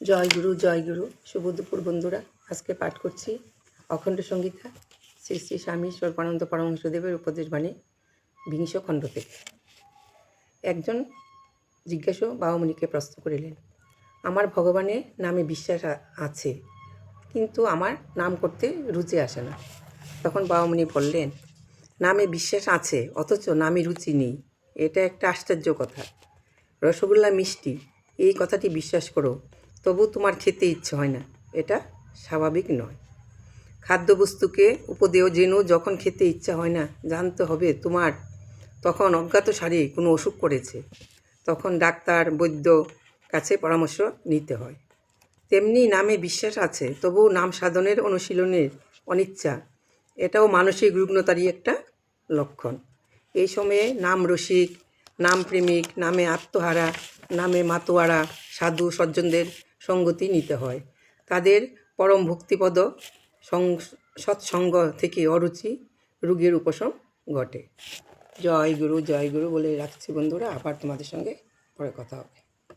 জয় গুরু জয় গুরু। শুভ বন্ধুরা। আজকে পাঠ করছি অখণ্ড সঙ্গীতা, শ্রী শ্রী স্বামী সর্বানন্দ পরমহংসদেবের উপদেশ বাণী বিংশ খণ্ড থেকে। একজন জিজ্ঞাসু বাবামণিকে প্রশ্ন করিলেন, আমার ভগবানের নামে বিশ্বাস আছে, কিন্তু আমার নাম করতে রুচি আসে না। তখন বাবামণি বললেন, নামে বিশ্বাস আছে, অথচ নামে রুচি নেই। এটা একটা আশ্চর্য কথা। রসগোল্লা মিষ্টি, এই কথাটি বিশ্বাস করো। তবু তোমার খেতে ইচ্ছে হয় না। এটা স্বাভাবিক নয়। খাদ্যবস্তুকে উপদেয় জেনেও যখন খেতে ইচ্ছা হয় না, জানতে হবে তোমার তখন অজ্ঞাত সারে কোনো অসুখ করেছে। তখন ডাক্তার, বৈদ্য কাছে পরামর্শ নিতে হয়। তেমনি নামে বিশ্বাস আছে তবুও নাম সাধনের অনুশীলনের অনিচ্ছা, এটাও মানসিক রুগ্নতারই একটা লক্ষণ। এই সময়ে নাম রসিক, নাম প্রেমিক, নামে আত্মহারা নামে মাতোয়ারা, সাধু, সজ্জনদের সঙ্গতি নিতে হয়। তাদের পরম ভক্তিপদ সৎসঙ্গ থেকে অরুচি রোগের উপশম ঘটে। জয় গুরু জয় গুরু বলে রাখছি বন্ধুরা। আবার তোমাদের সঙ্গে পরে কথা হবে।